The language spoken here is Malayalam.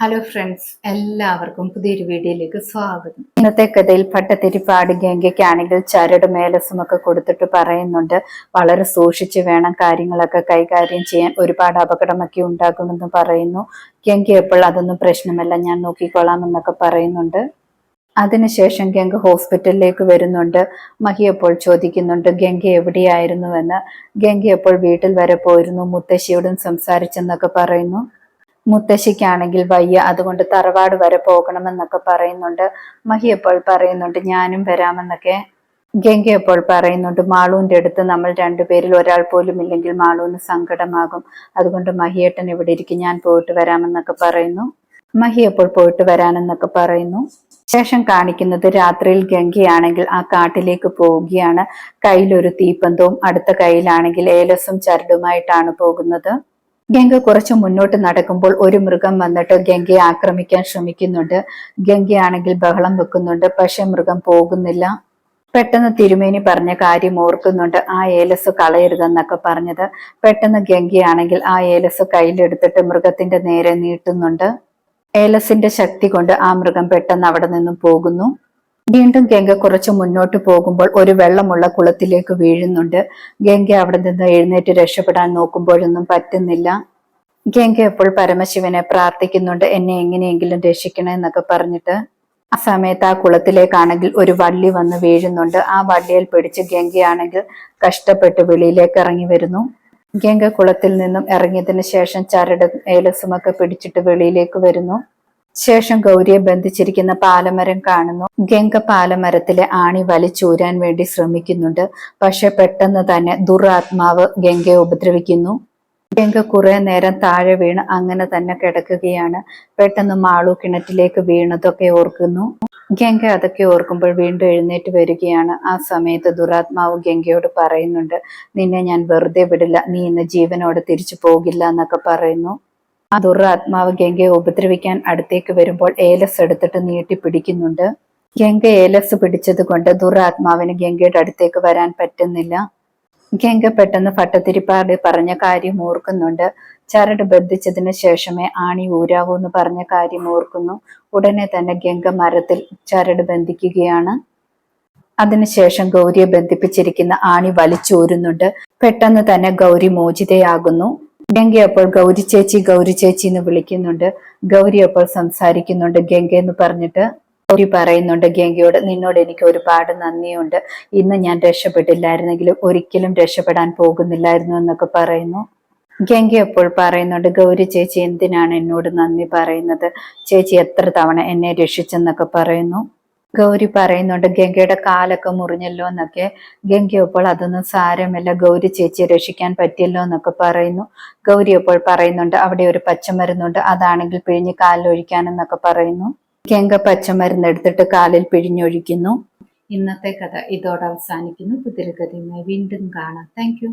ഹലോ ഫ്രണ്ട്സ് എല്ലാവർക്കും പുതിയൊരു വീഡിയോയിലേക്ക് സ്വാഗതം. ഇന്നത്തെ കഥയിൽ പട്ടത്തിരിപ്പാട് ഗംഗയ്ക്കാണെങ്കിൽ ചരട് മേലസുമൊക്കെ കൊടുത്തിട്ട് പറയുന്നുണ്ട്. വളരെ സൂക്ഷിച്ച് വേണം കാര്യങ്ങളൊക്കെ കൈകാര്യം ചെയ്യാൻ. ഒരുപാട് അപകടമൊക്കെ ഉണ്ടാകുമെന്ന് പറയുന്നു. ഗംഗ എപ്പോൾ അതൊന്നും പ്രശ്നമല്ല. ഞാൻ നോക്കിക്കോളാം എന്നൊക്കെ പറയുന്നുണ്ട്. അതിനുശേഷം ഗംഗ ഹോസ്പിറ്റലിലേക്ക് വരുന്നുണ്ട്. മഹി അപ്പോൾ ചോദിക്കുന്നുണ്ട് ഗംഗ എവിടെയായിരുന്നുവെന്ന്? ഗംഗ എപ്പോൾ വീട്ടിൽ വരെ പോയിരുന്നു. മുത്തശ്ശിയോടും സംസാരിച്ചെന്നൊക്കെ പറയുന്നു. മുത്തശ്ശിക്കാണെങ്കിൽ വയ്യ അതുകൊണ്ട് തറവാട് വരെ പോകണമെന്നൊക്കെ പറയുന്നുണ്ട്. മഹി എപ്പോൾ പറയുന്നുണ്ട് ഞാനും വരാമെന്നൊക്കെ. ഗംഗ അപ്പോൾ പറയുന്നുണ്ട് മാളൂന്റെ അടുത്ത് നമ്മൾ രണ്ടുപേരിൽ ഒരാൾ പോലും ഇല്ലെങ്കിൽ മാളുവിന് സങ്കടമാകും. അതുകൊണ്ട് മഹിയേട്ടൻ ഇവിടെ ഇരിക്കും ഞാൻ പോയിട്ട് വരാമെന്നൊക്കെ പറയുന്നു. മഹി അപ്പോൾ പോയിട്ട് വരാനെന്നൊക്കെ പറയുന്നു. ശേഷം കാണിക്കുന്നത് രാത്രിയിൽ ഗംഗയാണെങ്കിൽ ആ കാട്ടിലേക്ക് പോവുകയാണ്. കയ്യിലൊരു തീപ്പന്തവും അടുത്ത കയ്യിലാണെങ്കിൽ ഏലസും ചരടുമായിട്ടാണ് പോകുന്നത്. ഗംഗ കുറച്ച് മുന്നോട്ട് നടക്കുമ്പോൾ ഒരു മൃഗം വന്നിട്ട് ഗംഗയെ ആക്രമിക്കാൻ ശ്രമിക്കുന്നുണ്ട്. ഗംഗയാണെങ്കിൽ ബഹളം വെക്കുന്നുണ്ട്. പക്ഷെ മൃഗം പോകുന്നില്ല. പെട്ടെന്ന് തിരുമേനി പറഞ്ഞ കാര്യം ഓർക്കുന്നുണ്ട്. ആ ഏലസ് കളയരുതെന്നൊക്കെ പറഞ്ഞത്. പെട്ടെന്ന് ഗംഗയാണെങ്കിൽ ആ ഏലസ് കയ്യിലെടുത്തിട്ട് മൃഗത്തിന്റെ നേരെ നീട്ടുന്നുണ്ട്. ഏലസിന്റെ ശക്തി കൊണ്ട് ആ മൃഗം പെട്ടെന്ന് അവിടെ നിന്നും പോകുന്നു. വീണ്ടും ഗംഗ കുറച്ച് മുന്നോട്ട് പോകുമ്പോൾ ഒരു വെള്ളമുള്ള കുളത്തിലേക്ക് വീഴുന്നുണ്ട്. ഗംഗ അവിടെ നിന്ന് എഴുന്നേറ്റ് രക്ഷപ്പെടാൻ നോക്കുമ്പോഴൊന്നും പറ്റുന്നില്ല. ഗംഗ എപ്പോൾ പരമശിവനെ പ്രാർത്ഥിക്കുന്നുണ്ട്? എന്നെ എങ്ങനെയെങ്കിലും രക്ഷിക്കണേ എന്നൊക്കെ പറഞ്ഞിട്ട് ആ സമയത്ത് ആ കുളത്തിലേക്കാണെങ്കിൽ ഒരു വള്ളി വന്ന് വീഴുന്നുണ്ട്. ആ വള്ളിയിൽ പിടിച്ച് ഗംഗയാണെങ്കിൽ കഷ്ടപ്പെട്ട് വെളിയിലേക്ക് ഇറങ്ങി വരുന്നു. ഗംഗ കുളത്തിൽ നിന്നും ഇറങ്ങിയതിനു ശേഷം ചരട് ഏലസുമൊക്കെ പിടിച്ചിട്ട് വെളിയിലേക്ക് വരുന്നു. ശേഷം ഗൗരിയെ ബന്ധിച്ചിരിക്കുന്ന പാലമരം കാണുന്നു. ഗംഗ പാലമരത്തിലെ ആണി വലിച്ചൂരാൻ വേണ്ടി ശ്രമിക്കുന്നുണ്ട്. പക്ഷെ പെട്ടെന്ന് തന്നെ ദുരാത്മാവ് ഗംഗയെ ഉപദ്രവിക്കുന്നു. ഗംഗ കുറെ നേരം താഴെ വീണ് അങ്ങനെ തന്നെ കിടക്കുകയാണ്. പെട്ടെന്ന് മാളു കിണറ്റിലേക്ക് വീണതൊക്കെ ഓർക്കുന്നു. ഗംഗ അതൊക്കെ ഓർക്കുമ്പോൾ വീണ്ടും എഴുന്നേറ്റ് വരികയാണ്. ആ സമയത്ത് ദുരാത്മാവ് ഗംഗയോട് പറയുന്നുണ്ട് നിന്നെ ഞാൻ വെറുതെ വിടില്ല. നീ ഇന്ന് ജീവനോടെ തിരിച്ചു പോകില്ല എന്നൊക്കെ പറയുന്നു. ആ ദുരാത്മാവ് ഗംഗയെ ഉപദ്രവിക്കാൻ അടുത്തേക്ക് വരുമ്പോൾ ഏലസ് എടുത്തിട്ട് നീട്ടി പിടിക്കുന്നുണ്ട്. ഗംഗ ഏലസ് പിടിച്ചത് കൊണ്ട് ദുരാത്മാവിന് ഗംഗയുടെ അടുത്തേക്ക് വരാൻ പറ്റുന്നില്ല. ഗംഗ പെട്ടെന്ന് ഭട്ടത്തിരിപ്പാട് പറഞ്ഞ കാര്യം ഓർക്കുന്നുണ്ട്. ചരട് ബന്ധിച്ചതിന് ശേഷമേ ആണി ഊരാവൂ എന്ന് പറഞ്ഞ കാര്യം ഓർക്കുന്നു. ഉടനെ തന്നെ ഗംഗ മരത്തിൽ ചരട് ബന്ധിക്കുകയാണ്. അതിനുശേഷം ഗൗരിയെ ബന്ധിപ്പിച്ചിരിക്കുന്ന ആണി വലിച്ചൂരുന്നുണ്ട്. പെട്ടെന്ന് തന്നെ ഗൗരി മോചിതയാകുന്നു. ഗംഗ അപ്പോൾ ഗൗരി ചേച്ചി ഗൗരി ചേച്ചി എന്ന് വിളിക്കുന്നുണ്ട്. ഗൗരി അപ്പോൾ സംസാരിക്കുന്നുണ്ട്. ഗംഗ എന്ന് പറഞ്ഞിട്ട് ഗൗരി പറയുന്നുണ്ട് ഗംഗയോട് നിന്നോട് എനിക്ക് ഒരുപാട് നന്ദിയുണ്ട്. ഇന്ന് ഞാൻ രക്ഷപ്പെട്ടില്ലായിരുന്നെങ്കിലും ഒരിക്കലും രക്ഷപ്പെടാൻ പോകുന്നില്ലായിരുന്നു എന്നൊക്കെ പറയുന്നു. ഗംഗ അപ്പോൾ പറയുന്നുണ്ട് ഗൗരി ചേച്ചി എന്തിനാണ് എന്നോട് നന്ദി പറയുന്നത്? ചേച്ചി എത്ര തവണ എന്നെ രക്ഷിച്ചെന്നൊക്കെ പറയുന്നു. ഗൗരി പറയുന്നുണ്ട് ഗംഗയുടെ കാലൊക്കെ മുറിഞ്ഞല്ലോ എന്നൊക്കെ. ഗംഗ അപ്പോൾ അതൊന്നും സാരമല്ല. ഗൗരി ചേച്ചി രക്ഷിക്കാൻ പറ്റിയല്ലോ എന്നൊക്കെ പറയുന്നു. ഗൗരി അപ്പോൾ പറയുന്നുണ്ട് അവിടെ ഒരു പച്ചമരുന്നുണ്ട്. അതാണെങ്കിൽ പിഴിഞ്ഞ് കാലിലൊഴിക്കാനെന്നൊക്കെ പറയുന്നു. ഗംഗ പച്ചമരുന്ന് എടുത്തിട്ട് കാലിൽ പിഴിഞ്ഞൊഴിക്കുന്നു. ഇന്നത്തെ കഥ ഇതോടെ അവസാനിക്കുന്നു. പുതിയൊരു കഥയുമായി വീണ്ടും കാണാം. താങ്ക്